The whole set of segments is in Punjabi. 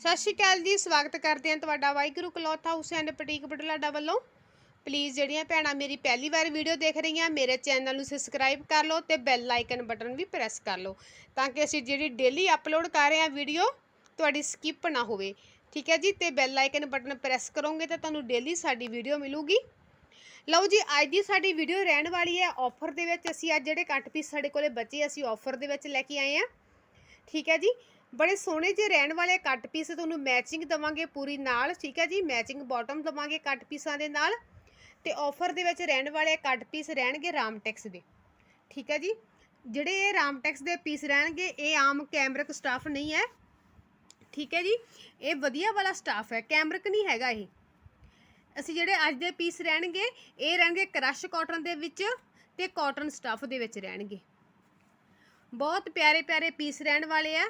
ਸਤਿ ਸ਼੍ਰੀ ਅਕਾਲ ਜੀ, ਸਵਾਗਤ ਕਰਦੇ ਹਾਂ ਤੁਹਾਡਾ Waheguru cloth house and boutique Budhlada ਵੱਲੋਂ। ਪਲੀਜ਼ ਜਿਹੜੀਆਂ ਭੈਣਾਂ ਮੇਰੀ ਪਹਿਲੀ ਵਾਰ ਵੀਡੀਓ ਦੇਖ ਰਹੀਆਂ, ਮੇਰੇ ਚੈਨਲ ਨੂੰ ਸਬਸਕ੍ਰਾਈਬ ਕਰ ਲਓ ਤੇ ਬੈਲ ਆਈਕਨ ਬਟਨ ਵੀ ਪ੍ਰੈਸ ਕਰ ਲਓ ਤਾਂ ਕਿ ਅਸੀਂ ਜਿਹੜੀ ਡੇਲੀ ਅਪਲੋਡ ਕਰ ਰਹੇ ਹਾਂ ਵੀਡੀਓ ਤੁਹਾਡੀ ਸਕਿਪ ਨਾ ਹੋਵੇ। ਠੀਕ ਹੈ ਜੀ, ਤੇ ਬੈਲ ਆਈਕਨ ਬਟਨ ਪ੍ਰੈਸ ਕਰੋਗੇ ਤਾਂ ਤੁਹਾਨੂੰ ਡੇਲੀ ਸਾਡੀ ਵੀਡੀਓ ਮਿਲੂਗੀ। ਲਓ ਜੀ, ਅੱਜ ਦੀ ਸਾਡੀ ਵੀਡੀਓ ਰਹਿਣ ਵਾਲੀ ਹੈ ਆਫਰ ਦੇ ਵਿੱਚ। ਅਸੀਂ ਅੱਜ ਜਿਹੜੇ ਕੱਟ ਪੀਸ ਸਾਡੇ ਕੋਲੇ ਬਚੇ, ਅਸੀਂ ਆਫਰ ਦੇ ਵਿੱਚ ਲੈ ਕੇ ਆਏ ਹਾਂ। ਠੀਕ ਹੈ ਜੀ ਬੜੇ ਸੋਹਣੇ ਜੇ ਰਹਿਣ ਵਾਲੇ ਕੱਟ ਪੀਸ ਤੁਹਾਨੂੰ ਮੈਚਿੰਗ ਦਵਾਂਗੇ ਪੂਰੀ ਨਾਲ, ਠੀਕ ਹੈ ਜੀ? ਮੈਚਿੰਗ ਬਾਟਮ ਦਵਾਂਗੇ ਕੱਟ ਪੀਸਾਂ ਦੇ ਨਾਲ ਤੇ ਆਫਰ ਦੇ ਵਿੱਚ ਰਹਿਣ ਵਾਲੇ ਕੱਟ ਪੀਸ ਰਹਿਣਗੇ ਰਾਮਟੈਕਸ ਦੇ, ਠੀਕ ਹੈ ਜੀ? ਜਿਹੜੇ ਇਹ ਰਾਮਟੈਕਸ ਦੇ ਪੀਸ ਰਹਿਣਗੇ, ਇਹ ਆਮ ਕੈਮਰਿਕ ਸਟਾਫ ਨਹੀਂ ਹੈ, ਠੀਕ ਹੈ ਜੀ? ਇਹ ਵਧੀਆ ਵਾਲਾ ਸਟਾਫ ਹੈ ਕੈਮਰਿਕ ਨਹੀਂ ਹੈਗਾ ਇਹ। ਅਸੀਂ ਜਿਹੜੇ ਅੱਜ ਦੇ ਪੀਸ ਰਹਿਣਗੇ, ਇਹ ਰਹਿਣਗੇ ਕਰਸ਼ ਕਾਟਨ ਦੇ ਵਿੱਚ ਤੇ ਕਾਟਨ ਸਟਫ ਦੇ ਵਿੱਚ ਰਹਿਣਗੇ। ਬਹੁਤ ਪਿਆਰੇ ਪਿਆਰੇ ਪੀਸ ਰਹਿਣ ਵਾਲੇ ਆ।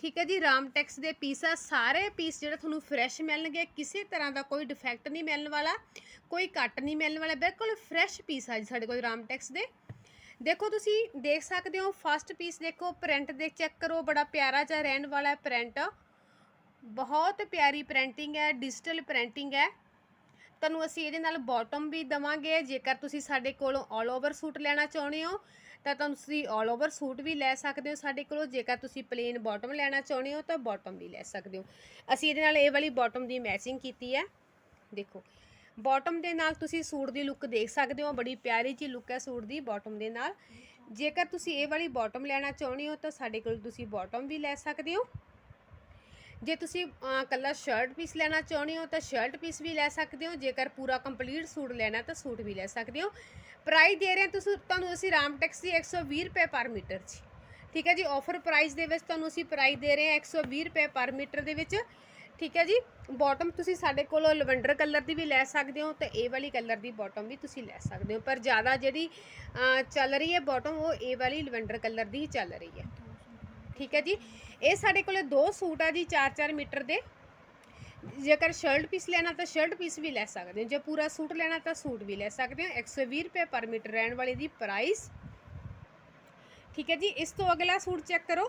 ਠੀਕ ਹੈ ਜੀ, ਰਾਮ ਟੈਕਸ ਦੇ ਪੀਸ ਆ, ਸਾਰੇ ਪੀਸ ਜਿਹੜੇ ਤੁਹਾਨੂੰ ਫਰੈਸ਼ ਮਿਲਣਗੇ, ਕਿਸੇ ਤਰ੍ਹਾਂ ਦਾ ਕੋਈ ਡਿਫੈਕਟ ਨਹੀਂ ਮਿਲਣ ਵਾਲਾ, ਕੋਈ ਕੱਟ ਨਹੀਂ ਮਿਲਣ ਵਾਲਾ, ਬਿਲਕੁਲ ਫਰੈਸ਼ ਪੀਸ ਆ ਜੀ ਸਾਡੇ ਕੋਲ ਰਾਮ ਟੈਕਸ ਦੇ। ਦੇਖੋ ਤੁਸੀਂ ਦੇਖ ਸਕਦੇ ਹੋ ਫਸਟ ਪੀਸ ਦੇਖੋ ਪ੍ਰਿੰਟ ਦੇ ਚੈੱਕ ਕਰੋ, ਬੜਾ ਪਿਆਰਾ ਜਿਹਾ ਰਹਿਣ ਵਾਲਾ ਪ੍ਰਿੰਟ ਬਹੁਤ ਪਿਆਰੀ ਪ੍ਰਿੰਟਿੰਗ ਹੈ ਡਿਜੀਟਲ ਪ੍ਰਿੰਟਿੰਗ ਹੈ। ਤੁਹਾਨੂੰ ਅਸੀਂ ਇਹਦੇ ਨਾਲ ਬਾਟਮ ਵੀ ਦਵਾਂਗੇ, ਜੇਕਰ ਤੁਸੀਂ ਸਾਡੇ ਕੋਲੋਂ 올 ਓਵਰ ਸੂਟ ਲੈਣਾ ਚਾਹੁੰਦੇ ਹੋ ਤਾਂ ਤੁਹਾਨੂੰ ਤੁਸੀਂ 올 ਓਵਰ ਸੂਟ ਵੀ ਲੈ ਸਕਦੇ ਹੋ। ਸਾਡੇ ਕੋਲੋਂ ਜੇਕਰ ਤੁਸੀਂ ਪਲੇਨ ਬਾਟਮ ਲੈਣਾ ਚਾਹੁੰਦੇ ਹੋ ਤਾਂ ਬਾਟਮ ਵੀ ਲੈ ਸਕਦੇ ਹੋ। ਅਸੀਂ ਇਹਦੇ ਨਾਲ ਇਹ ਵਾਲੀ ਬਾਟਮ ਦੀ ਮੈਚਿੰਗ ਕੀਤੀ ਹੈ। ਦੇਖੋ ਬਾਟਮ ਦੇ ਨਾਲ ਤੁਸੀਂ ਸੂਟ ਦੀ ਲੁੱਕ ਦੇਖ ਸਕਦੇ ਹੋ। ਬੜੀ ਪਿਆਰੀ ਜੀ ਲੁੱਕ ਹੈ ਸੂਟ ਦੀ ਬਾਟਮ ਦੇ ਨਾਲ। ਜੇਕਰ ਤੁਸੀਂ ਇਹ ਵਾਲੀ ਬਾਟਮ ਲੈਣਾ ਚਾਹੁੰਦੇ ਹੋ ਤਾਂ ਸਾਡੇ ਕੋਲ ਤੁਸੀਂ ਬਾਟਮ ਵੀ ਲੈ ਸਕਦੇ ਹੋ। ਜੇ ਤੁਸੀਂ ਅਹ, ਕੱਲਾ ਸ਼ਰਟ ਪੀਸ ਲੈਣਾ ਚਾਹੁੰਦੇ ਹੋ ਤਾਂ ਸ਼ਰਟ ਪੀਸ ਵੀ ਲੈ ਸਕਦੇ ਹੋ। ਜੇਕਰ ਪੂਰਾ ਕੰਪਲੀਟ ਸੂਟ ਲੈਣਾ ਤਾਂ ਸੂਟ ਵੀ ਲੈ ਸਕਦੇ ਹੋ। ਪ੍ਰਾਈਸ ਦੇ ਰਹੇ ਹਾਂ ਤੁਸੀਂ ਤੁਹਾਨੂੰ ਅਸੀਂ ਰਾਮਟੈਕਸ ਦੀ 120 ਰੁਪਏ ਪਰ ਮੀਟਰ ਜੀ। ਠੀਕ ਹੈ ਜੀ ਆਫਰ ਪ੍ਰਾਈਸ ਦੇ ਵਿੱਚ ਤੁਹਾਨੂੰ ਅਸੀਂ ਪ੍ਰਾਈਸ ਦੇ ਰਹੇ ਹਾਂ 120 ਰੁਪਏ ਪਰ ਮੀਟਰ ਦੇ ਵਿੱਚ। ਠੀਕ ਹੈ ਜੀ ਬਾਟਮ ਤੁਸੀਂ ਸਾਡੇ ਕੋਲੋਂ ਲਵੈਂਡਰ ਕਲਰ ਦੀ ਵੀ ਲੈ ਸਕਦੇ ਹੋ ਤੇ ਇਹ ਵਾਲੀ ਕਲਰ ਦੀ ਬਾਟਮ ਵੀ ਤੁਸੀਂ ਲੈ ਸਕਦੇ ਹੋ। ਪਰ ਜ਼ਿਆਦਾ ਜਿਹੜੀ ਚੱਲ ਰਹੀ ਹੈ ਬਾਟਮ ਉਹ ਇਹ ਵਾਲੀ ਲਵੈਂਡਰ ਕਲਰ ਦੀ ਹੀ ਚੱਲ ਰਹੀ ਹੈ। ਠੀਕ ਹੈ ਜੀ। ਇਹ ਸਾਡੇ ਕੋਲੇ ਦੋ ਸੂਟ ਆ ਜੀ 4-4 ਮੀਟਰ ਦੇ। ਜੇਕਰ ਸ਼ਰਟ ਪੀਸ ਲੈਣਾ ਤਾਂ ਸ਼ਰਟ ਪੀਸ ਵੀ ਲੈ ਸਕਦੇ ਹੋ। ਜੇ ਪੂਰਾ ਸੂਟ ਲੈਣਾ ਤਾਂ ਸੂਟ ਵੀ ਲੈ ਸਕਦੇ ਹੋ। 120 ਰੁਪਏ ਪਰ ਮੀਟਰ ਰਹਿਣ ਵਾਲੀ ਦੀ ਪ੍ਰਾਈਸ। ਠੀਕ ਹੈ ਜੀ, ਇਸ ਤੋਂ ਅਗਲਾ ਸੂਟ ਚੈੱਕ ਕਰੋ।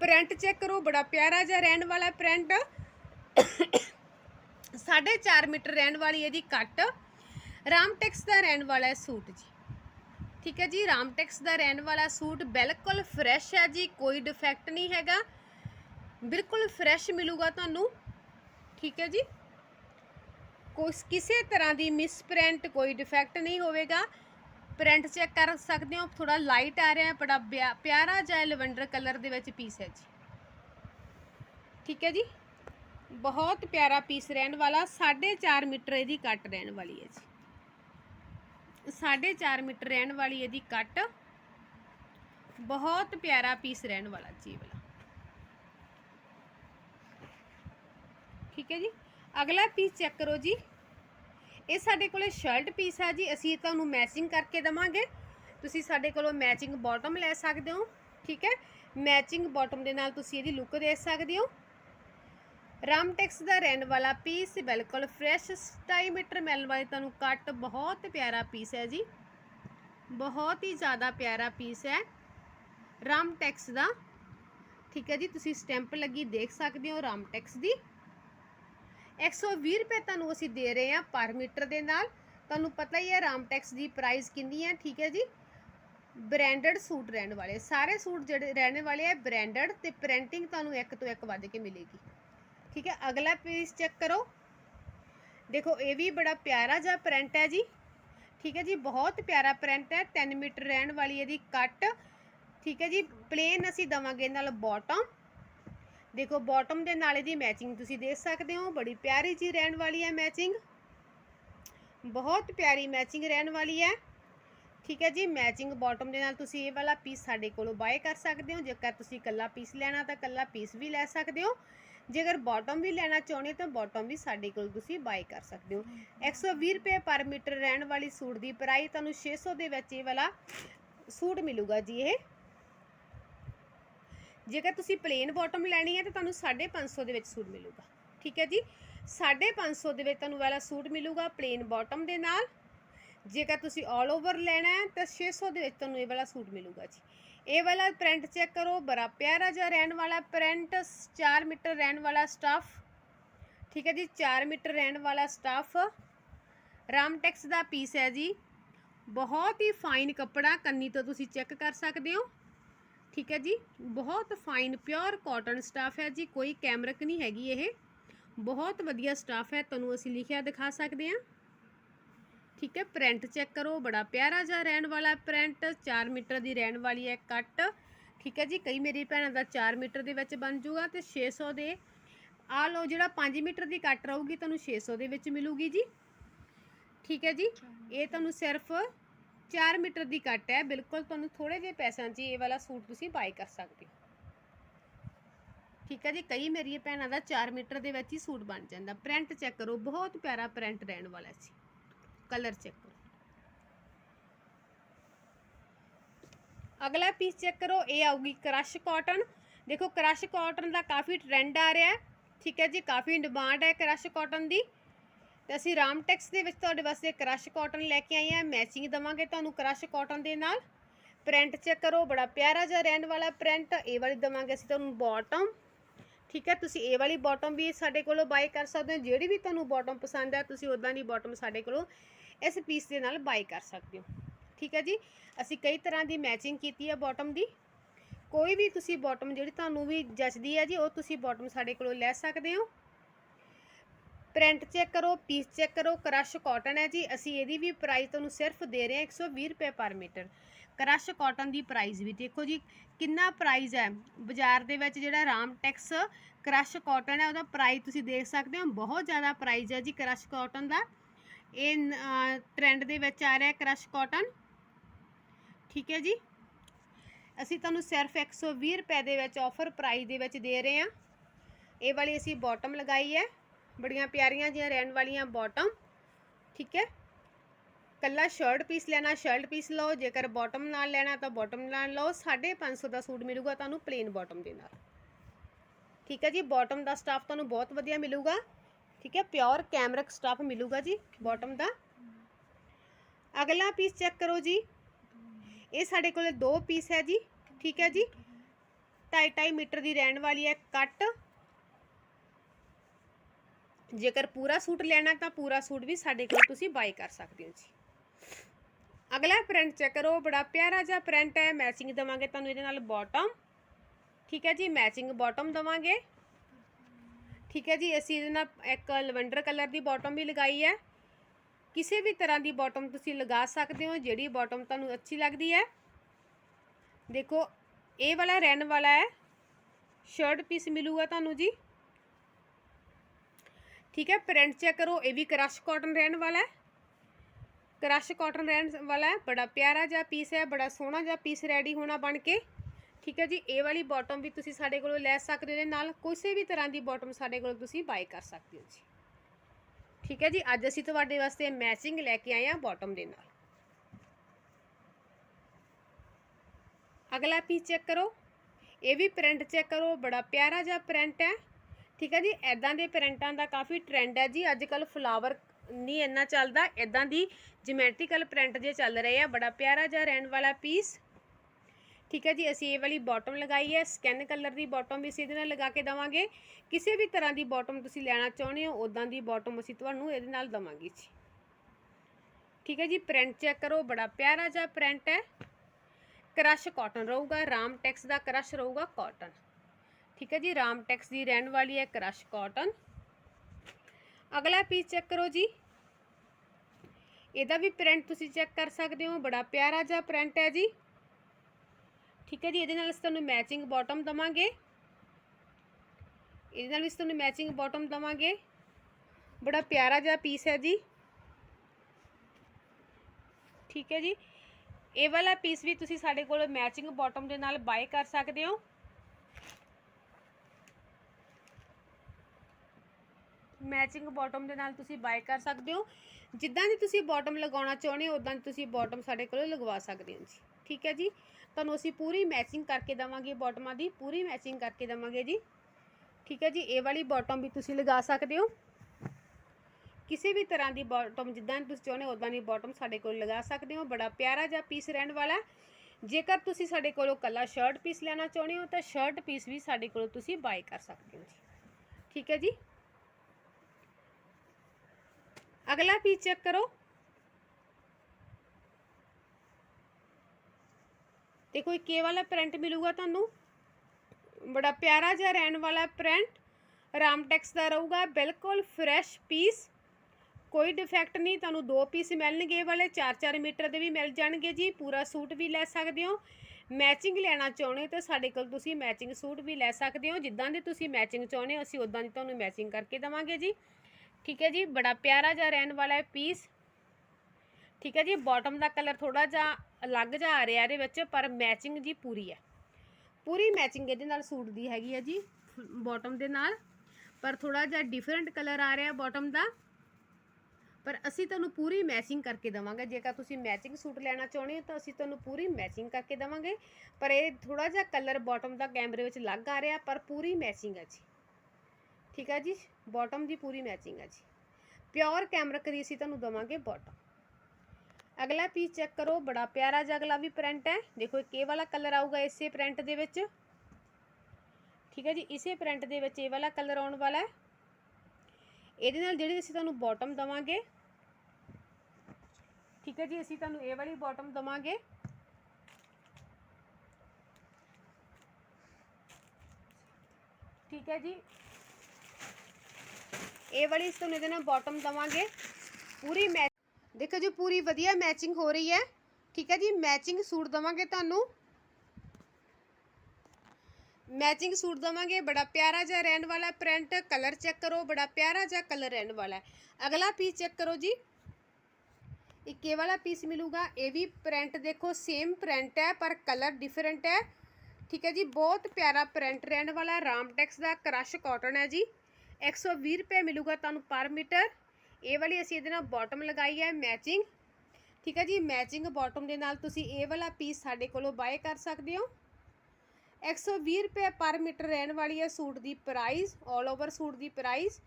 ਪ੍ਰਿੰਟ ਚੈੱਕ ਕਰੋ, ਬੜਾ ਪਿਆਰਾ ਜਿਹਾ ਰਹਿਣ ਵਾਲਾ ਪ੍ਰਿੰਟ। 4.5 ਮੀਟਰ ਰਹਿਣ ਵਾਲੀ ਇਹਦੀ ਕੱਟ। ਰਾਮ ਟੈਕਸ ਦਾ ਰਹਿਣ ਵਾਲਾ ਸੂਟ ਜੀ। ਠੀਕ ਹੈ ਜੀ, ਰਾਮਟੈਕਸ ਦਾ ਰਹਿਣ ਵਾਲਾ ਸੂਟ ਬਿਲਕੁਲ ਫਰੈਸ਼ ਹੈ ਜੀ, ਕੋਈ ਡਿਫੈਕਟ ਨਹੀਂ ਹੈਗਾ। ਬਿਲਕੁਲ ਫਰੈਸ਼ ਮਿਲੂਗਾ ਤੁਹਾਨੂੰ, ਠੀਕ ਹੈ ਜੀ। ਕੋਈ ਕਿਸੇ ਤਰ੍ਹਾਂ ਦੀ ਮਿਸਪ੍ਰਿੰਟ ਕੋਈ ਡਿਫੈਕਟ ਨਹੀਂ ਹੋਵੇਗਾ। ਪ੍ਰਿੰਟ ਚੈੱਕ ਕਰ ਸਕਦੇ ਹੋ ਥੋੜਾ ਲਾਈਟ ਆ ਰਿਹਾ ਹੈ, ਬੜਾ ਬਿਆ- ਪਿਆਰਾ ਜਿਹਾ ਲਵੈਂਡਰ ਕਲਰ ਦੇ ਵਿੱਚ ਪੀਸ ਹੈ ਜੀ। ਠੀਕ ਹੈ ਜੀ, ਬਹੁਤ ਪਿਆਰਾ ਪੀਸ ਰਹਿਣ ਵਾਲਾ 4.5 ਮੀਟਰ ਇਹਦੀ ਕੱਟ ਰਹਿਣ ਵਾਲੀ ਹੈ ਜੀ। 4.5 ਮੀਟਰ ਰਹਿਣ ਵਾਲੀ ਇਹਦੀ ਕੱਟ। ਬਹੁਤ ਪਿਆਰਾ ਪੀਸ ਰਹਿਣ ਵਾਲਾ ਜੀ ਵਾਲਾ। ਠੀਕ ਹੈ ਜੀ? ਅਗਲਾ ਪੀਸ ਚੈੱਕ ਕਰੋ ਜੀ। ਇਹ ਸਾਡੇ ਕੋਲੇ ਸ਼ਰਟ ਪੀਸ ਹੈ ਜੀ। ਅਸੀਂ ਤੁਹਾਨੂੰ ਮੈਚਿੰਗ ਕਰਕੇ ਦਵਾਂਗੇ। ਤੁਸੀਂ ਸਾਡੇ ਕੋਲੋਂ ਮੈਚਿੰਗ ਬਾਟਮ ਲੈ ਸਕਦੇ ਹੋ। ਠੀਕ ਹੈ? ਮੈਚਿੰਗ ਬਾਟਮ ਦੇ ਨਾਲ ਤੁਸੀਂ ਇਹਦੀ ਲੁੱਕ ਦੇ ਸਕਦੇ ਹੋ। ਰਾਮਟੈਕਸ ਦਾ ਰਹਿਣ ਵਾਲਾ ਪੀਸ ਬਿਲਕੁਲ ਫਰੈਸ਼ 2.5 ਮੀਟਰ ਮਿਲਣ ਵਾਲੀ, ਤੁਹਾਨੂੰ ਕੱਟ ਬਹੁਤ ਪਿਆਰਾ ਪੀਸ ਹੈ ਜੀ। ਬਹੁਤ ਹੀ ਜ਼ਿਆਦਾ ਪਿਆਰਾ ਪੀਸ ਹੈ ਰਾਮਟੈਕਸ ਦਾ। ਠੀਕ ਹੈ ਜੀ, ਤੁਸੀਂ ਸਟੈਂਪ ਲੱਗੀ ਦੇਖ ਸਕਦੇ ਹੋ ਰਾਮਟੈਕਸ ਦੀ। 120 ਰੁਪਏ ਤੁਹਾਨੂੰ ਅਸੀਂ ਦੇ ਰਹੇ ਹਾਂ ਪਰ ਮੀਟਰ ਦੇ ਨਾਲ। ਤੁਹਾਨੂੰ ਪਤਾ ਹੀ ਹੈ ਰਾਮਟੈਕਸ ਦੀ ਪ੍ਰਾਈਸ ਕਿੰਨੀ ਹੈ, ਠੀਕ ਹੈ ਜੀ। ਬ੍ਰਾਂਡਡ ਸੂਟ ਰਹਿਣ ਵਾਲੇ, ਸਾਰੇ ਸੂਟ ਜਿਹੜੇ ਰਹਿਣ ਵਾਲੇ ਆ ਬ੍ਰਾਂਡਡ ਤੇ ਪ੍ਰਿੰਟਿੰਗ ਤੁਹਾਨੂੰ ਇੱਕ ਤੋਂ ਇੱਕ ਵੱਧ ਕੇ ਮਿਲੇਗੀ। ਠੀਕ ਹੈ, ਅਗਲਾ ਪੀਸ ਚੈੱਕ ਕਰੋ। ਦੇਖੋ, ਇਹ ਵੀ ਬੜਾ ਪਿਆਰਾ ਜਿਹਾ ਪ੍ਰਿੰਟ ਹੈ ਜੀ। ਠੀਕ ਹੈ ਜੀ, ਬਹੁਤ ਪਿਆਰਾ ਪ੍ਰਿੰਟ ਹੈ 3 ਮੀਟਰ ਰਹਿਣ ਵਾਲੀ ਇਹਦੀ ਕੱਟ ਠੀਕ ਹੈ ਜੀ ਪਲੇਨ ਅਸੀਂ ਦਵਾਂਗੇ ਨਾਲ ਬਾਟਮ ਦੇਖੋ ਬਾਟਮ ਦੇ ਨਾਲ ਇਹਦੀ ਮੈਚਿੰਗ ਤੁਸੀਂ ਦੇਖ ਸਕਦੇ ਹੋ, ਬੜੀ ਪਿਆਰੀ ਜੀ ਰਹਿਣ ਵਾਲੀ ਹੈ ਮੈਚਿੰਗ ਬਹੁਤ ਪਿਆਰੀ ਮੈਚਿੰਗ ਰਹਿਣ ਵਾਲੀ ਹੈ। ਠੀਕ ਹੈ ਜੀ ਮੈਚਿੰਗ ਬਾਟਮ ਦੇ ਨਾਲ ਤੁਸੀਂ ਇਹ ਵਾਲਾ ਪੀਸ ਸਾਡੇ ਕੋਲੋਂ ਬਾਏ ਕਰ ਸਕਦੇ ਹੋ। ਜੇਕਰ ਤੁਸੀਂ ਕੱਲਾ ਪੀਸ ਲੈਣਾ ਤਾਂ ਕੱਲਾ ਪੀਸ ਵੀ ਲੈ ਸਕਦੇ ਹੋ। ਜੇਕਰ ਬਾਟਮ ਵੀ ਲੈਣਾ ਚਾਹੁੰਦੇ ਹੋ ਤਾਂ ਬਾਟਮ ਵੀ ਸਾਡੇ ਕੋਲ ਤੁਸੀਂ ਬਾਏ ਕਰ ਸਕਦੇ ਹੋ। 120 ਰੁਪਏ ਪਰ ਮੀਟਰ ਰਹਿਣ ਵਾਲੀ ਸੂਟ ਦੀ ਪ੍ਰਾਈਸ ਤੁਹਾਨੂੰ 600 ਦੇ ਵਿੱਚ ਇਹ ਵਾਲਾ ਸੂਟ ਮਿਲੂਗਾ ਜੀ ਇਹ। ਜੇਕਰ ਤੁਸੀਂ ਪਲੇਨ ਬਾਟਮ ਲੈਣੀ ਹੈ ਤਾਂ ਤੁਹਾਨੂੰ 550 ਦੇ ਵਿੱਚ ਸੂਟ ਮਿਲੂਗਾ। ਠੀਕ ਹੈ ਜੀ? 550 ਦੇ ਵਿੱਚ ਤੁਹਾਨੂੰ ਵਾਲਾ ਸੂਟ ਮਿਲੂਗਾ ਪਲੇਨ ਬਾਟਮ ਦੇ ਨਾਲ। ਜੇਕਰ ਤੁਸੀਂ 올 ਓਵਰ ਲੈਣਾ ਹੈ ਤਾਂ 600 ਦੇ ਵਿੱਚ ਤੁਹਾਨੂੰ ਇਹ ਵਾਲਾ ਸੂਟ ਮਿਲੂਗਾ ਜੀ। ਇਹ ਵਾਲਾ ਪ੍ਰਿੰਟ ਚੈੱਕ ਕਰੋ, ਬੜਾ ਪਿਆਰਾ ਜਿਹਾ ਰਹਿਣ ਵਾਲਾ ਪ੍ਰਿੰਟ 4 ਮੀਟਰ ਰਹਿਣ ਵਾਲਾ ਸਟਫ ਠੀਕ ਹੈ ਜੀ 4 ਮੀਟਰ ਰਹਿਣ ਵਾਲਾ ਸਟਫ ਰਾਮਟੈਕਸ ਦਾ ਪੀਸ ਹੈ ਜੀ। ਬਹੁਤ ਹੀ ਫਾਈਨ ਕੱਪੜਾ, ਕੰਨੀ ਤੋਂ ਤੁਸੀਂ ਚੈੱਕ ਕਰ ਸਕਦੇ ਹੋ। ਠੀਕ ਹੈ ਜੀ, ਬਹੁਤ ਫਾਈਨ ਪਿਓਰ ਕਾਟਨ ਸਟਫ ਹੈ ਜੀ, ਕੋਈ ਕੈਮਰਕ ਨਹੀਂ ਹੈਗੀ ਇਹ। ਬਹੁਤ ਵਧੀਆ ਸਟਫ ਹੈ, ਤੁਹਾਨੂੰ ਅਸੀਂ ਲਿਖਿਆ ਦਿਖਾ ਸਕਦੇ ਹਾਂ। ਠੀਕ ਹੈ ਪ੍ਰਿੰਟ ਚੈੱਕ ਕਰੋ, ਬੜਾ ਪਿਆਰਾ ਜਿਹਾ ਰਹਿਣ ਵਾਲਾ ਪ੍ਰਿੰਟ 4 ਮੀਟਰ ਦੀ ਰਹਿਣ ਵਾਲੀ ਹੈ ਕੱਟ। ਠੀਕ ਹੈ ਜੀ, ਕਈ ਮੇਰੀ ਭੈਣਾਂ ਦਾ 4 ਮੀਟਰ ਦੇ ਵਿੱਚ ਬਣ ਜਾਊਗਾ ਤੇ 600 ਦੇ। ਆ ਲਓ ਜਿਹੜਾ 5 ਮੀਟਰ ਦੀ ਕੱਟ ਰਹੂਗੀ, ਤੁਹਾਨੂੰ 600 ਦੇ ਵਿੱਚ ਮਿਲੂਗੀ ਜੀ। ਠੀਕ ਹੈ ਜੀ, ਇਹ ਤੁਹਾਨੂੰ ਸਿਰਫ 4 ਮੀਟਰ ਦੀ ਕੱਟ ਹੈ। ਬਿਲਕੁਲ ਤੁਹਾਨੂੰ ਥੋੜੇ ਜਿਹੇ ਪੈਸਿਆਂ 'ਚ ਇਹ ਵਾਲਾ ਸੂਟ ਤੁਸੀਂ ਬਾਈ ਕਰ ਸਕਦੇ ਹੋ। ਠੀਕ ਹੈ ਜੀ, ਕਈ ਮੇਰੀਆਂ ਭੈਣਾਂ ਦਾ 4 ਮੀਟਰ ਦੇ ਵਿੱਚ ਹੀ ਸੂਟ ਬਣ ਜਾਂਦਾ। ਪ੍ਰਿੰਟ ਚੈੱਕ ਕਰੋ, ਬਹੁਤ ਪਿਆਰਾ ਪ੍ਰਿੰਟ ਰਹਿਣ ਵਾਲਾ ਸੀ ਕਲਰ ਚੈੱਕ ਕਰੋ। ਅਗਲਾ ਪੀਸ ਚੈੱਕ ਕਰੋ, ਇਹ ਆਊਗੀ ਕ੍ਰਸ਼ ਕਾਟਨ ਦੇਖੋ, ਕ੍ਰਸ਼ ਕਾਟਨ ਦਾ ਕਾਫੀ ਟ੍ਰੈਂਡ ਆ ਰਿਹਾ ਹੈ। ਠੀਕ ਹੈ ਜੀ, ਕਾਫੀ ਡਿਮਾਂਡ ਹੈ ਕ੍ਰਸ਼ ਕਾਟਨ ਦੀ। ਤੇ ਅਸੀਂ ਰਾਮਟੈਕਸ ਦੇ ਵਿੱਚ ਤੁਹਾਡੇ ਵਾਸਤੇ ਕ੍ਰਸ਼ ਕਾਟਨ ਲੈ ਕੇ ਆਏ ਹਾਂ। ਮੈਚਿੰਗ ਦਵਾਂਗੇ ਤੁਹਾਨੂੰ ਕ੍ਰਸ਼ ਕਾਟਨ ਦੇ ਨਾਲ। ਪ੍ਰਿੰਟ ਚੈੱਕ ਕਰੋ, ਬੜਾ ਪਿਆਰਾ ਜਿਹਾ ਰਹਿਣ ਵਾਲਾ ਪ੍ਰਿੰਟ ਇਹ ਵਾਲੀ ਦਵਾਂਗੇ ਅਸੀਂ ਤੁਹਾਨੂੰ ਬਾਟਮ ਠੀਕ ਹੈ, ਤੁਸੀਂ ਇਹ ਵਾਲੀ ਬਾਟਮ ਵੀ ਸਾਡੇ ਕੋਲੋਂ ਬਾਈ ਕਰ ਸਕਦੇ ਹੋ, ਜਿਹੜੀ ਵੀ ਤੁਹਾਨੂੰ ਬਾਟਮ ਪਸੰਦ ਹੈ, ਤੁਸੀਂ ਉਦਾਂ ਦੀ ਬਾਟਮ ਸਾਡੇ ਕੋਲੋਂ ਇਸ ਪੀਸ ਦੇ ਨਾਲ ਬਾਈ ਕਰ ਸਕਦੇ ਹੋ। ਠੀਕ ਹੈ ਜੀ, ਅਸੀਂ ਕਈ ਤਰ੍ਹਾਂ ਦੀ ਮੈਚਿੰਗ ਕੀਤੀ ਹੈ ਬਾਟਮ ਦੀ। ਕੋਈ ਵੀ ਤੁਸੀਂ ਬਾਟਮ ਜਿਹੜੀ ਤੁਹਾਨੂੰ ਵੀ ਜੱਚਦੀ ਹੈ ਜੀ, ਉਹ ਤੁਸੀਂ ਬਾਟਮ ਸਾਡੇ ਕੋਲੋਂ ਲੈ ਸਕਦੇ ਹੋ। ਪ੍ਰਿੰਟ ਚੈੱਕ ਕਰੋ ਪੀਸ ਚੈੱਕ ਕਰੋ ਕਰਸ਼ ਕਾਟਨ ਹੈ ਜੀ, ਅਸੀਂ ਇਹਦੀ ਵੀ ਪ੍ਰਾਈਸ ਤੁਹਾਨੂੰ ਸਿਰਫ ਦੇ ਰਹੇ ਹਾਂ 120 ਰੁਪਏ ਪਰ ਮੀਟਰ ਕਰਸ਼ ਕਾਟਨ ਦੀ ਪ੍ਰਾਈਸ ਵੀ। ਦੇਖੋ ਜੀ, ਕਿੰਨਾ ਪ੍ਰਾਈਸ ਹੈ। ਬਾਜ਼ਾਰ ਦੇ ਵਿੱਚ ਜਿਹੜਾ ਰਾਮ ਟੈਕਸ ਕਰਸ਼ ਕਾਟਨ ਹੈ, ਉਹਦਾ ਪ੍ਰਾਈਸ ਤੁਸੀਂ ਦੇਖ ਸਕਦੇ ਹੋ। ਬਹੁਤ ਜ਼ਿਆਦਾ ਪ੍ਰਾਈਸ ਹੈ ਜੀ ਕਰਸ਼ ਕਾਟਨ ਦਾ। ਇਹ ਟ੍ਰੈਂਡ ਦੇ ਵਿੱਚ ਆ ਰਿਹਾ ਕਰਸ਼ ਕਾਟਨ। ਠੀਕ ਹੈ ਜੀ। ਅਸੀਂ ਤੁਹਾਨੂੰ ਸਿਰਫ 120 ਰੁਪਏ ਦੇ ਵਿੱਚ ਆਫਰ ਪ੍ਰਾਈਸ ਦੇ ਵਿੱਚ ਦੇ ਰਹੇ ਹਾਂ। ਇਹ ਵਾਲੀ ਅਸੀਂ ਬਾਟਮ ਲਗਾਈ ਹੈ। ਬੜੀਆਂ ਪਿਆਰੀਆਂ ਜਿਹੀਆਂ ਰਹਿਣ ਵਾਲੀਆਂ ਬਾਟਮ ਠੀਕ ਹੈ। ਕੱਲਾ ਸ਼ਰਟ ਪੀਸ ਲੈਣਾ ਸ਼ਰਟ ਪੀਸ ਲਓ, ਜੇਕਰ ਬਾਟਮ ਨਾਲ ਲੈਣਾ ਤਾਂ ਬਾਟਮ ਨਾਲ ਲਓ 550 ਦਾ ਸੂਟ ਮਿਲੂਗਾ ਤੁਹਾਨੂੰ ਪਲੇਨ ਬਾਟਮ ਦੇ ਨਾਲ। ਠੀਕ ਹੈ ਜੀ? ਬਾਟਮ ਦਾ ਸਟਾਫ ਤੁਹਾਨੂੰ ਬਹੁਤ ਵਧੀਆ ਮਿਲੂਗਾ। ਠੀਕ ਹੈ? ਪਿਓਰ ਕੈਮਰਕ ਸਟਾਫ ਮਿਲੂਗਾ ਜੀ ਬਾਟਮ ਦਾ। ਅਗਲਾ ਪੀਸ ਚੈੱਕ ਕਰੋ ਜੀ। ਇਹ ਸਾਡੇ ਕੋਲ ਦੋ ਪੀਸ ਹੈ ਜੀ। ਠੀਕ ਹੈ ਜੀ? 2.5 ਮੀਟਰ ਦੀ ਰਹਿਣ ਵਾਲੀ ਹੈ ਕੱਟ ਜੇਕਰ ਪੂਰਾ ਸੂਟ ਲੈਣਾ ਤਾਂ ਪੂਰਾ ਸੂਟ ਵੀ ਸਾਡੇ ਕੋਲ ਤੁਸੀਂ ਬਾਈ ਕਰ ਸਕਦੇ ਹੋ ਜੀ। ਅਗਲਾ ਪ੍ਰਿੰਟ ਚੈੱਕ ਕਰੋ ਬੜਾ ਪਿਆਰਾ ਜਿਹਾ ਪ੍ਰਿੰਟ ਹੈ ਮੈਚਿੰਗ ਦਵਾਂਗੇ ਤੁਹਾਨੂੰ ਇਹਦੇ ਨਾਲ ਬਾਟਮ ਠੀਕ ਹੈ ਜੀ ਮੈਚਿੰਗ ਬਾਟਮ ਦਵਾਂਗੇ। ਠੀਕ ਹੈ ਜੀ, ਅਸੀਂ ਇਹਦੇ ਨਾਲ ਇੱਕ ਲਵੈਂਡਰ ਕਲਰ ਦੀ ਬਾਟਮ ਵੀ ਲਗਾਈ ਹੈ। ਕਿਸੇ ਵੀ ਤਰ੍ਹਾਂ ਦੀ ਬਾਟਮ ਤੁਸੀਂ ਲਗਾ ਸਕਦੇ ਹੋ, ਜਿਹੜੀ ਬਾਟਮ ਤੁਹਾਨੂੰ ਅੱਛੀ ਲੱਗਦੀ ਹੈ। ਦੇਖੋ, ਇਹ ਵਾਲਾ ਰਹਿਣ ਵਾਲਾ ਹੈ। ਸ਼ਰਟ ਪੀਸ ਮਿਲੂਗਾ ਤੁਹਾਨੂੰ ਜੀ। ਠੀਕ ਹੈ ਪ੍ਰਿੰਟ ਚੈੱਕ ਕਰੋ, ਇਹ ਵੀ ਕ੍ਰਸ਼ ਕਾਟਨ ਰਹਿਣ ਵਾਲਾ ਹੈ। ਕਰਸ਼ ਕਾਟਨ ਰਹਿਣ ਵਾਲਾ ਹੈ। ਬੜਾ ਪਿਆਰਾ ਜਿਹਾ ਪੀਸ ਹੈ, ਬੜਾ ਸੋਹਣਾ ਜਿਹਾ ਪੀਸ ਰੈਡੀ ਹੋਣਾ ਬਣ ਕੇ। ਠੀਕ ਹੈ ਜੀ, ਇਹ ਵਾਲੀ ਬਾਟਮ ਵੀ ਤੁਸੀਂ ਸਾਡੇ ਕੋਲੋਂ ਲੈ ਸਕਦੇ ਹੋ ਨਾਲ। ਕਿਸੇ ਵੀ ਤਰ੍ਹਾਂ ਦੀ ਬਾਟਮ ਸਾਡੇ ਕੋਲੋਂ ਤੁਸੀਂ ਬਾਈ ਕਰ ਸਕਦੇ ਹੋ ਜੀ। ਠੀਕ ਹੈ ਜੀ, ਅੱਜ ਅਸੀਂ ਤੁਹਾਡੇ ਵਾਸਤੇ ਮੈਚਿੰਗ ਲੈ ਕੇ ਆਏ ਹਾਂ ਬਾਟਮ ਦੇ ਨਾਲ। ਅਗਲਾ ਪੀਸ ਚੈੱਕ ਕਰੋ। ਇਹ ਵੀ ਪ੍ਰਿੰਟ ਚੈੱਕ ਕਰੋ, ਬੜਾ ਪਿਆਰਾ ਜਿਹਾ ਪ੍ਰਿੰਟ ਹੈ। ਠੀਕ ਹੈ ਜੀ ਐਦਾਂ ਦੇ ਪ੍ਰਿੰਟਾਂ ਦਾ ਕਾਫੀ ਟ੍ਰੈਂਡ ਹੈ ਜੀ। ਅੱਜ ਕੱਲ ਫਲਾਵਰ ਨਹੀਂ ਇੰਨਾ ਚੱਲਦਾ। ਐਦਾਂ ਦੀ ਜਿਮੈਟ੍ਰੀਕਲ ਪ੍ਰਿੰਟ ਜੇ ਚੱਲ ਰਹੇ ਆ, ਬੜਾ ਪਿਆਰਾ ਜਿਹਾ ਰਹਿਣ ਵਾਲਾ ਪੀਸ ਠੀਕ ਹੈ ਜੀ, ਅਸੀਂ ਇਹ ਵਾਲੀ ਬਾਟਮ ਲਗਾਈ ਹੈ। ਸਕੈਨ ਕਲਰ ਦੀ ਬਾਟਮ ਵੀ ਅਸੀਂ ਇਹਦੇ ਨਾਲ ਲਗਾ ਕੇ ਦਵਾਂਗੇ। ਕਿਸੇ ਵੀ ਤਰ੍ਹਾਂ ਦੀ ਬਾਟਮ ਤੁਸੀਂ ਲੈਣਾ ਚਾਹੁੰਦੇ ਹੋ ਉਦਾਂ ਦੀ ਬਾਟਮ ਅਸੀਂ ਤੁਹਾਨੂੰ ਇਹਦੇ ਨਾਲ ਦਵਾਂਗੇ ਜੀ। ਠੀਕ ਹੈ ਜੀ ਪ੍ਰਿੰਟ ਚੈੱਕ ਕਰੋ, ਬੜਾ ਪਿਆਰਾ ਜਿਹਾ ਪ੍ਰਿੰਟ ਹੈ। ਕ੍ਰਸ਼ ਕਾਟਨ ਰਹੂਗਾ ਰਾਮਟੈਕਸ ਦਾ ਕ੍ਰਸ਼ ਰਹੂਗਾ ਕਾਟਨ ਠੀਕ ਹੈ ਜੀ, ਰਾਮ ਟੈਕਸ ਦੀ ਰਹਿਣ ਵਾਲੀ ਹੈ ਕ੍ਰਸ਼ ਕਾਟਨ ਅਗਲਾ ਪੀਸ ਚੈੱਕ ਕਰੋ ਜੀ। ਇਹਦਾ ਵੀ ਪ੍ਰਿੰਟ ਤੁਸੀਂ ਚੈੱਕ ਕਰ ਸਕਦੇ ਹੋ, ਬੜਾ ਪਿਆਰਾ ਜਿਹਾ ਪ੍ਰਿੰਟ ਹੈ ਜੀ। ਠੀਕ ਹੈ ਜੀ, ਇਹਦੇ ਨਾਲ ਅਸੀਂ ਤੁਹਾਨੂੰ ਮੈਚਿੰਗ ਬਾਟਮ ਦਵਾਂਗੇ। ਇਹਦੇ ਨਾਲ ਵੀ ਅਸੀਂ ਤੁਹਾਨੂੰ ਮੈਚਿੰਗ ਬਾਟਮ ਦਵਾਂਗੇ। ਬੜਾ ਪਿਆਰਾ ਜਿਹਾ ਪੀਸ ਹੈ ਜੀ। ਠੀਕ ਹੈ ਜੀ। ਇਹ ਵਾਲਾ ਪੀਸ ਵੀ ਤੁਸੀਂ ਸਾਡੇ ਕੋਲ ਮੈਚਿੰਗ ਬਾਟਮ ਦੇ ਨਾਲ ਬਾਏ ਕਰ ਸਕਦੇ ਹੋ। ਮੈਚਿੰਗ ਬਾਟਮ ਦੇ ਨਾਲ ਤੁਸੀਂ ਬਾਏ ਕਰ ਸਕਦੇ ਹੋ। ਜਿੱਦਾਂ ਦੀ ਤੁਸੀਂ ਬਾਟਮ ਲਗਾਉਣਾ ਚਾਹੁੰਦੇ ਹੋ ਉਦਾਂ ਦੀ ਤੁਸੀਂ ਬਾਟਮ ਸਾਡੇ ਕੋਲੋਂ ਲਗਵਾ ਸਕਦੇ ਹੋ ਜੀ। ਠੀਕ ਹੈ ਜੀ? ਤੁਹਾਨੂੰ ਅਸੀਂ ਪੂਰੀ ਮੈਚਿੰਗ ਕਰਕੇ ਦਵਾਂਗੇ ਬਾਟਮਾਂ ਦੀ, ਪੂਰੀ ਮੈਚਿੰਗ ਕਰਕੇ ਦਵਾਂਗੇ ਜੀ। ਠੀਕ ਹੈ ਜੀ? ਇਹ ਵਾਲੀ ਬਾਟਮ ਵੀ ਤੁਸੀਂ ਲਗਾ ਸਕਦੇ ਹੋ। ਕਿਸੇ ਵੀ ਤਰ੍ਹਾਂ ਦੀ ਬਾਟਮ ਜਿੱਦਾਂ ਦੀ ਤੁਸੀਂ ਚਾਹੁੰਦੇ ਹੋ ਉਦਾਂ ਦੀ ਬਾਟਮ ਸਾਡੇ ਕੋਲ ਲਗਾ ਸਕਦੇ ਹੋ। ਬੜਾ ਪਿਆਰਾ ਜਿਹਾ ਪੀਸ ਰਹਿਣ ਵਾਲਾ। ਜੇਕਰ ਤੁਸੀਂ ਸਾਡੇ ਕੋਲੋਂ ਕੱਲਾ ਸ਼ਰਟ ਪੀਸ ਲੈਣਾ ਚਾਹੁੰਦੇ ਹੋ, ਤਾਂ ਸ਼ਰਟ ਪੀਸ ਵੀ ਸਾਡੇ ਕੋਲੋਂ ਤੁਸੀਂ ਬਾਏ ਕਰ ਸਕਦੇ ਹੋ ਜੀ। ਠੀਕ ਹੈ ਜੀ? ਅਗਲਾ ਪੀਸ ਚੈੱਕ ਕਰੋ। ਦੇਖੋ ਕੋਈ ਕੇ ਵਾਲਾ ਪ੍ਰਿੰਟ ਮਿਲੂਗਾ ਤੁਹਾਨੂੰ। ਬੜਾ ਪਿਆਰਾ ਜਿਹਾ ਰਹਿਣ ਵਾਲਾ ਪ੍ਰਿੰਟ ਰਾਮਟੈਕਸ ਦਾ ਰਹੂਗਾ, ਬਿਲਕੁਲ ਫਰੈਸ਼ ਪੀਸ ਕੋਈ ਡਿਫੈਕਟ ਨਹੀਂ, ਤੁਹਾਨੂੰ ਦੋ ਪੀਸ ਮਿਲਣਗੇ ਵਾਲੇ। 4-4 ਮੀਟਰ ਦੇ ਵੀ ਮਿਲ ਜਾਣਗੇ ਜੀ। ਪੂਰਾ ਸੂਟ ਵੀ ਲੈ ਸਕਦੇ ਹੋ। ਮੈਚਿੰਗ ਲੈਣਾ ਚਾਹੁੰਦੇ ਹੋ ਤਾਂ ਸਾਡੇ ਕੋਲ ਤੁਸੀਂ ਮੈਚਿੰਗ ਸੂਟ ਵੀ ਲੈ ਸਕਦੇ ਹੋ। ਜਿੱਦਾਂ ਦੇ ਤੁਸੀਂ ਮੈਚਿੰਗ ਚਾਹੁੰਦੇ ਹੋ, ਅਸੀਂ ਉਦਾਂ ਦੀ ਤੁਹਾਨੂੰ ਮੈਚਿੰਗ ਕਰਕੇ ਦੇਵਾਂਗੇ ਜੀ। ਠੀਕ ਹੈ ਜੀ, ਬੜਾ ਪਿਆਰਾ ਜਿਹਾ ਰਹਿਣ ਵਾਲਾ ਹੈ ਪੀਸ ਠੀਕ ਹੈ ਜੀ ਬਾਟਮ ਦਾ ਕਲਰ ਥੋੜਾ ਜਿਹਾ ਅਲੱਗ ਜਿਹਾ ਆ ਰਿਹਾ ਇਹਦੇ ਵਿੱਚ, ਪਰ ਮੈਚਿੰਗ ਜੀ ਪੂਰੀ ਹੈ। ਪੂਰੀ ਮੈਚਿੰਗ ਇਹਦੇ ਨਾਲ ਸੂਟ ਦੀ ਹੈਗੀ ਹੈ ਜੀ ਬਾਟਮ ਦੇ ਨਾਲ। ਪਰ ਥੋੜਾ ਜਿਹਾ ਡਿਫਰੈਂਟ ਕਲਰ ਆ ਰਿਹਾ ਬਾਟਮ ਦਾ। ਪਰ ਅਸੀਂ ਤੁਹਾਨੂੰ ਪੂਰੀ ਮੈਚਿੰਗ ਕਰਕੇ ਦਵਾਂਗੇ। ਜੇਕਰ ਤੁਸੀਂ ਮੈਚਿੰਗ ਸੂਟ ਲੈਣਾ ਚਾਹੁੰਦੇ ਹੋ, ਤਾਂ ਅਸੀਂ ਤੁਹਾਨੂੰ ਪੂਰੀ ਮੈਚਿੰਗ ਕਰਕੇ ਦਵਾਂਗੇ। ਪਰ ਇਹ ਥੋੜਾ ਜਿਹਾ ਕਲਰ ਬਾਟਮ ਦਾ ਕੈਮਰੇ ਵਿੱਚ ਲੱਗ ਆ ਰਿਹਾ, ਪਰ ਪੂਰੀ ਮੈਚਿੰਗ ਹੈ ਜੀ। ਠੀਕ ਹੈ ਜੀ? ਬਾਟਮ ਦੀ ਪੂਰੀ ਮੈਚਿੰਗ ਹੈ ਜੀ। ਪਿਓਰ ਕੈਮਰਾ ਕਰੀ ਅਸੀਂ ਤੁਹਾਨੂੰ ਦਵਾਂਗੇ ਬਾਟਮ ਅਗਲਾ ਪੀਸ ਚੈੱਕ ਕਰੋ, ਬੜਾ ਪਿਆਰਾ ਜਿਹਾ ਅਗਲਾ ਵੀ ਪ੍ਰਿੰਟ ਹੈ। ਦੇਖੋ ਇਹ ਕੇ ਵਾਲਾ ਕਲਰ ਆਊਗਾ ਇਸੇ ਪ੍ਰਿੰਟ ਦੇ ਵਿੱਚ। ਠੀਕ ਹੈ ਜੀ? ਇਸੇ ਪ੍ਰਿੰਟ ਦੇ ਵਿੱਚ ਇਹ ਵਾਲਾ ਕਲਰ ਆਉਣ ਵਾਲਾ ਹੈ। ਇਹਦੇ ਨਾਲ ਜਿਹੜੀ ਅਸੀਂ ਤੁਹਾਨੂੰ ਬਾਟਮ ਦਵਾਂਗੇ, ਠੀਕ ਹੈ ਜੀ? ਅਸੀਂ ਤੁਹਾਨੂੰ ਇਹ ਵਾਲੀ ਬਾਟਮ ਦਵਾਂਗੇ। ਠੀਕ ਹੈ ਜੀ? ਇਹ ਵਾਲੀ ਅਸੀਂ ਤੁਹਾਨੂੰ ਇਹਦੇ ਨਾਲ ਬਾਟਮ ਦਵਾਂਗੇ। ਪੂਰੀ ਮੈਚ ਦੇਖੋ ਜੀ, ਪੂਰੀ ਵਧੀਆ ਮੈਚਿੰਗ ਹੋ ਰਹੀ ਹੈ। ਠੀਕ ਹੈ ਜੀ ਮੈਚਿੰਗ ਸੂਟ ਦਵਾਂਗੇ ਤੁਹਾਨੂੰ। ਮੈਚਿੰਗ ਸੂਟ ਦਵਾਂਗੇ, ਬੜਾ ਪਿਆਰਾ ਜਿਹਾ ਰਹਿਣ ਵਾਲਾ ਪ੍ਰਿੰਟ ਕਲਰ ਚੈੱਕ ਕਰੋ, ਬੜਾ ਪਿਆਰਾ ਜਿਹਾ ਕਲਰ ਰਹਿਣ ਵਾਲਾ ਹੈ। ਅਗਲਾ ਪੀਸ ਚੈੱਕ ਕਰੋ ਜੀ। ਇੱਕ ਇਹ ਵਾਲਾ ਪੀਸ ਮਿਲੂਗਾ, ਇਹ ਵੀ ਪ੍ਰਿੰਟ ਦੇਖੋ ਸੇਮ ਪ੍ਰਿੰਟ ਹੈ, ਪਰ ਕਲਰ ਡਿਫਰੈਂਟ ਹੈ। ਠੀਕ ਹੈ ਜੀ, ਬਹੁਤ ਪਿਆਰਾ ਪ੍ਰਿੰਟ ਰਹਿਣ ਵਾਲਾ ਰਾਮਟੈਕਸ ਦਾ ਕ੍ਰਸ਼ ਕਾਟਨ ਹੈ ਜੀ। 120 ਰੁਪਏ ਮਿਲੂਗਾ ਤੁਹਾਨੂੰ ਪਰ ਮੀਟਰ। ਇਹ ਵਾਲੀ ਅਸੀਂ ਇਹਦੇ ਨਾਲ ਬਾਟਮ ਲਗਾਈ ਹੈ ਮੈਚਿੰਗ ਠੀਕ ਹੈ ਜੀ ਮੈਚਿੰਗ ਬਾਟਮ ਦੇ ਨਾਲ ਤੁਸੀਂ ਇਹ ਵਾਲਾ ਪੀਸ ਸਾਡੇ ਕੋਲੋਂ ਬਾਏ ਕਰ ਸਕਦੇ ਹੋ। 120 ਰੁਪਏ ਪਰ ਮੀਟਰ ਰਹਿਣ ਵਾਲੀ ਹੈ ਸੂਟ ਦੀ ਪ੍ਰਾਈਸ 올 ਓਵਰ ਸੂਟ ਦੀ ਪ੍ਰਾਈਸ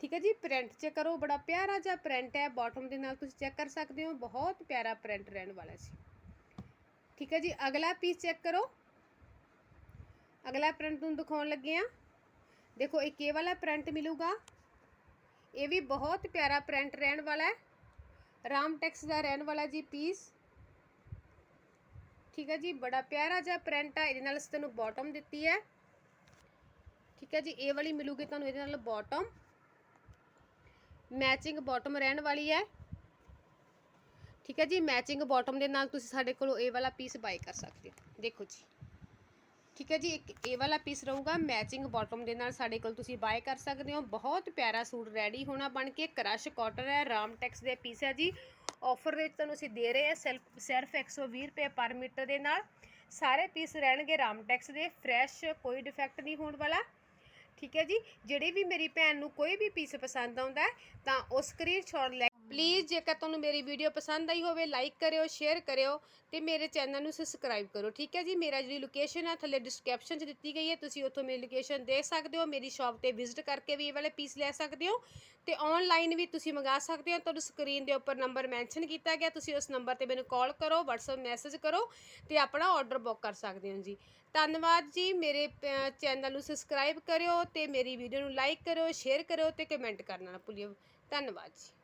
ਠੀਕ ਹੈ ਜੀ ਪ੍ਰਿੰਟ ਚੈੱਕ ਕਰੋ, ਬੜਾ ਪਿਆਰਾ ਜਿਹਾ ਪ੍ਰਿੰਟ ਹੈ। ਬਾਟਮ ਦੇ ਨਾਲ ਤੁਸੀਂ ਚੈੱਕ ਕਰ ਸਕਦੇ ਹੋ, ਬਹੁਤ ਪਿਆਰਾ ਪ੍ਰਿੰਟ ਰਹਿਣ ਵਾਲਾ ਸੀ। ਠੀਕ ਹੈ ਜੀ, ਅਗਲਾ ਪੀਸ ਚੈੱਕ ਕਰੋ। ਅਗਲਾ ਪ੍ਰਿੰਟ ਨੂੰ ਦਿਖਾਉਣ ਲੱਗੇ ਆ ਦੇਖੋ, ਇੱਕ ਇਹ ਵਾਲਾ ਪ੍ਰਿੰਟ ਮਿਲੂਗਾ। ਇਹ ਵੀ ਬਹੁਤ ਪਿਆਰਾ ਪ੍ਰਿੰਟ ਰਹਿਣ ਵਾਲਾ ਹੈ। ਰਾਮਟੈਕਸ ਦਾ ਰਹਿਣ ਵਾਲਾ ਜੀ ਪੀਸ ਠੀਕ ਹੈ ਜੀ, ਬੜਾ ਪਿਆਰਾ ਜਿਹਾ ਪ੍ਰਿੰਟ ਆ, ਇਹਦੇ ਨਾਲ ਅਸੀਂ ਤੁਹਾਨੂੰ ਬਾਟਮ ਦਿੱਤੀ ਹੈ। ਠੀਕ ਹੈ ਜੀ, ਇਹ ਵਾਲੀ ਮਿਲੂਗੀ ਤੁਹਾਨੂੰ, ਇਹਦੇ ਨਾਲ ਬਾਟਮ ਮੈਚਿੰਗ ਬਾਟਮ ਰਹਿਣ ਵਾਲੀ ਹੈ। ਠੀਕ ਹੈ ਜੀ ਮੈਚਿੰਗ ਬਾਟਮ ਦੇ ਨਾਲ ਤੁਸੀਂ ਸਾਡੇ ਕੋਲੋਂ ਇਹ ਵਾਲਾ ਪੀਸ ਬਾਈ ਕਰ ਸਕਦੇ ਹੋ। ਦੇਖੋ ਜੀ। ਠੀਕ ਹੈ ਜੀ, ਇੱਕ ਇਹ ਵਾਲਾ ਪੀਸ ਰਹੂਗਾ ਮੈਚਿੰਗ ਬਾਟਮ ਦੇ ਨਾਲ ਸਾਡੇ ਕੋਲ ਤੁਸੀਂ ਬਾਏ ਕਰ ਸਕਦੇ ਹੋ। ਬਹੁਤ ਪਿਆਰਾ ਸੂਟ ਰੈਡੀ ਹੋਣਾ ਬਣ ਕੇ, ਕਰਸ਼ ਕਾਟਨ ਹੈ, ਰਾਮ ਟੈਕਸ ਦੇ ਪੀਸ ਹੈ ਜੀ। ਆਫਰ ਰੇਟ ਤੁਹਾਨੂੰ ਅਸੀਂ ਦੇ ਰਹੇ ਹਾਂ ਸਿਰਫ ਸਿਰਫ 120 ਰੁਪਏ ਪਰ ਮੀਟਰ ਦੇ ਨਾਲ। ਸਾਰੇ ਪੀਸ ਰਹਿਣਗੇ ਰਾਮ ਟੈਕਸ ਦੇ ਫਰੈਸ਼ ਕੋਈ ਡਿਫੈਕਟ ਨਹੀਂ ਹੋਣ ਵਾਲਾ। ਠੀਕ ਹੈ ਜੀ, ਜਿਹੜੀ ਵੀ ਮੇਰੀ ਭੈਣ ਨੂੰ ਕੋਈ ਵੀ ਪੀਸ ਪਸੰਦ ਆਉਂਦਾ ਹੈ, ਤਾਂ ਉਹ ਸਕਰੀਨਸ਼ਾਟ ਲੈ ਪਲੀਜ਼ ਜੇਕਰ ਤੁਹਾਨੂੰ ਮੇਰੀ ਵੀਡੀਓ ਪਸੰਦ ਆਈ ਹੋਵੇ ਲਾਈਕ ਕਰਿਓ ਸ਼ੇਅਰ ਕਰਿਓ ਤੇ ਮੇਰੇ ਚੈਨਲ ਨੂੰ ਸਬਸਕ੍ਰਾਈਬ ਕਰੋ, ਠੀਕ ਹੈ ਜੀ? ਮੇਰਾ ਜਿਹੜੀ ਲੋਕੇਸ਼ਨ ਹੈ ਥੱਲੇ ਡਿਸਕ੍ਰਿਪਸ਼ਨ 'ਚ ਦਿੱਤੀ ਗਈ ਹੈ, ਤੁਸੀਂ ਉੱਥੋਂ ਮੇਰੀ ਲੋਕੇਸ਼ਨ ਦੇਖ ਸਕਦੇ ਹੋ, ਮੇਰੀ ਸ਼ਾਪ ਤੇ ਵਿਜ਼ਿਟ ਕਰਕੇ ਵੀ ਇਹ ਵਾਲੇ ਪੀਸ ਲੈ ਸਕਦੇ ਹੋ ਤੇ ਆਨਲਾਈਨ ਵੀ ਤੁਸੀਂ ਮੰਗਾ ਸਕਦੇ ਹੋ, ਤੁਹਾਨੂੰ ਸਕਰੀਨ ਦੇ ਉੱਪਰ ਨੰਬਰ ਮੈਂਸ਼ਨ ਕੀਤਾ ਗਿਆ, ਤੁਸੀਂ ਉਸ ਨੰਬਰ ਤੇ ਮੈਨੂੰ ਕਾਲ ਕਰੋ, WhatsApp ਮੈਸੇਜ ਕਰੋ ਤੇ ਆਪਣਾ ਆਰਡਰ ਬੁੱਕ ਕਰ ਸਕਦੇ ਹੋ ਜੀ। ਧੰਨਵਾਦ ਜੀ, ਮੇਰੇ ਚੈਨਲ ਨੂੰ ਸਬਸਕ੍ਰਾਈਬ ਕਰਿਓ ਤੇ ਮੇਰੀ ਵੀਡੀਓ ਨੂੰ ਲਾਈਕ ਕਰਿਓ ਸ਼ੇਅਰ ਕਰਿਓ ਤੇ ਕਮੈਂਟ ਕਰਨਾ ਨਾ ਭੁੱਲਿਓ। ਧੰਨਵਾਦ ਜੀ।